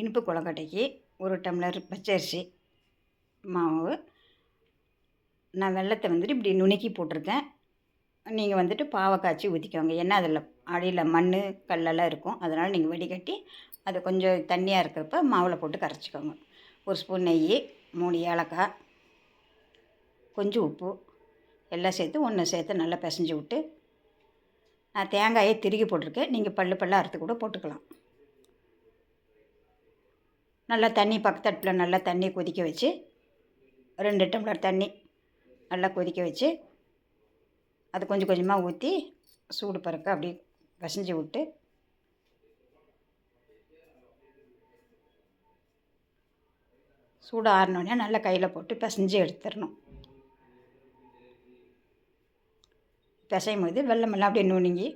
இனிப்பு கொழக்கட்டைக்கு ஒரு டம்ளர் பச்சரிசி மாவு. நான் வெல்லத்தை வந்துட்டு இப்படி நுணுக்கி போட்டிருக்கேன். நீங்கள் வந்துட்டு பாவை காய்ச்சி ஊற்றிக்கோங்க ஏன்னா அதில் அடியில் மண் கல்லெல்லாம் இருக்கும். அதனால் நீங்கள் வடிகட்டி அதை கொஞ்சம் தண்ணியாக இருக்கிறப்ப மாவில் போட்டு கரைச்சிக்கோங்க. ஒரு ஸ்பூன் நெய் மூணு ஏலக்காய் கொஞ்சம் உப்பு எல்லாம் சேர்த்து ஒன்று சேர்த்து நல்லா பிசைஞ்சு விட்டு நான் தேங்காயை திருகி போட்டிருக்கேன். நீங்கள் பல்லு பல்லாக அறுத்து கூட போட்டுக்கலாம். நல்லா தண்ணி பக்கத்தட்டில் நல்லா தண்ணி கொதிக்க வச்சு ரெண்டு டம்ளர் தண்ணி நல்லா கொதிக்க வச்சு அது கொஞ்சம் கொஞ்சமாக ஊற்றி சூடு பறக்க அப்படியே பிசைஞ்சு விட்டு சூடு ஆறினோடனே நல்லா கையில் போட்டு பிசைஞ்சு எடுத்துடணும். பிசையும் போது வெள்ளமெல்லாம் அப்படியே நுணுங்கி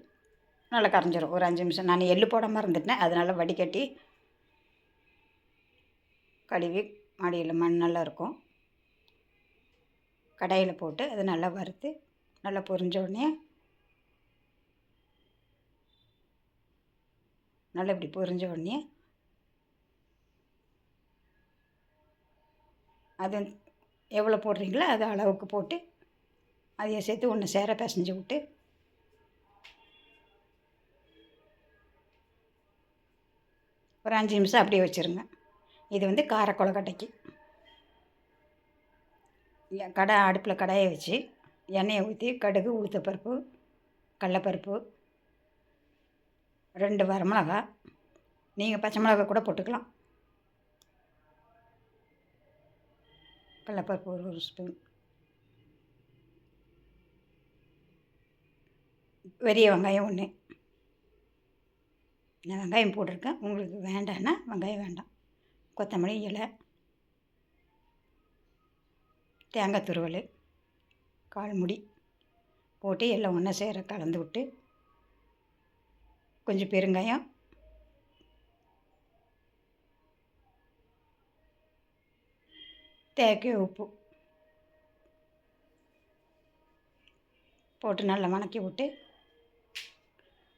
நல்லா கரைஞ்சிரும். ஒரு அஞ்சு நிமிஷம். நான் எள்ளு போடாமல் இருந்துட்டேன். அதனால் வடிகட்டி கழுவி மாடியில் மண்ணெல்லாம் இருக்கும். கடாயில் போட்டு அதை நல்லா வறுத்து நல்லா பொரிஞ்ச உடனே நல்லா இப்படி பொரிஞ்ச உடனே அது எவ்வளோ போடுறீங்களோ அது அளவுக்கு போட்டு அதையும் சேர்த்து ஒன்று சேர பிசைஞ்சு விட்டு ஒரு அஞ்சு நிமிஷம் அப்படியே வச்சுருங்க. இது வந்து கார கொழுக்கட்டைக்கு. கடை அடுப்பில் கடாயை வச்சு எண்ணெயை ஊற்றி கடுகு உளுத்தப்பருப்பு கடலப்பருப்பு ரெண்டு வரமிளகா நீங்கள் பச்சை மிளகா கூட போட்டுக்கலாம். கடலப்பருப்பு ஒரு ஒரு ஸ்பூன். பெரிய வெங்காயம் ஒன்று நான் வெங்காயம் போட்டிருக்கேன். உங்களுக்கு வேண்டான்னா வெங்காயம் வேண்டாம். கொத்தமல்லி இலை தேங்காய் துருவல் கால்முடி போட்டு எல்லாம் ஒன்றா சேர கலந்து விட்டு கொஞ்சம் பெருங்காயம் தேக்க உப்பு போட்டு நல்லா வணக்கி விட்டு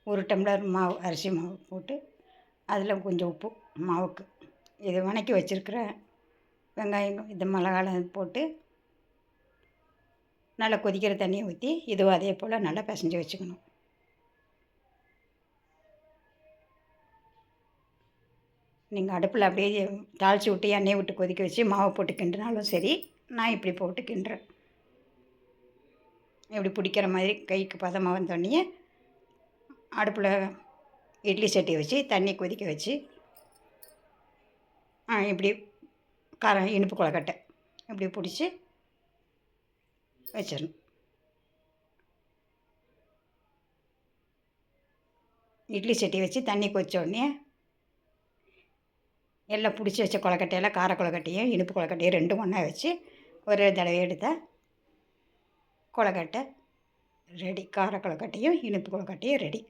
ஒரு டம்ளர் மாவு அரிசி மாவு போட்டு அதில் கொஞ்சம் உப்பு மாவுக்கு இது வணக்கி வச்சுருக்கிற வெங்காயம் இது மிளகாலாம் போட்டு நல்லா கொதிக்கிற தண்ணியை ஊற்றி இதுவும் அதே போல் நல்லா பிசைஞ்சு வச்சுக்கணும். நீங்கள் அடுப்பில் அப்படியே தாளித்து விட்டு எண்ணெயை விட்டு கொதிக்க வச்சு மாவை போட்டு கிண்டுனாலும் சரி நான் இப்படி போட்டு கிண்டுறேன். இப்படி பிடிக்கிற மாதிரி கைக்கு பதமாக வந்தோடனே அடுப்பில் இட்லி சட்டி வச்சு தண்ணி கொதிக்க வச்சு இப்படி கார இனிப்பு கொழக்கட்டை இப்படி பிடிச்சி வச்சிடணும். இட்லி சட்டி வச்சு தண்ணி கொச்ச உடனே எல்லாம் பிடிச்சி வச்ச கொழக்கட்டையெல்லாம் கார கொழக்கட்டையும் இனிப்பு கொழக்கட்டையும் ரெண்டும் ஒன்றா வச்சு ஒரு தடவை எடுத்தால் கொழக்கட்டை ரெடி கார கொழக்கட்டையும் இனிப்பு கொழக்கட்டையும் ரெடி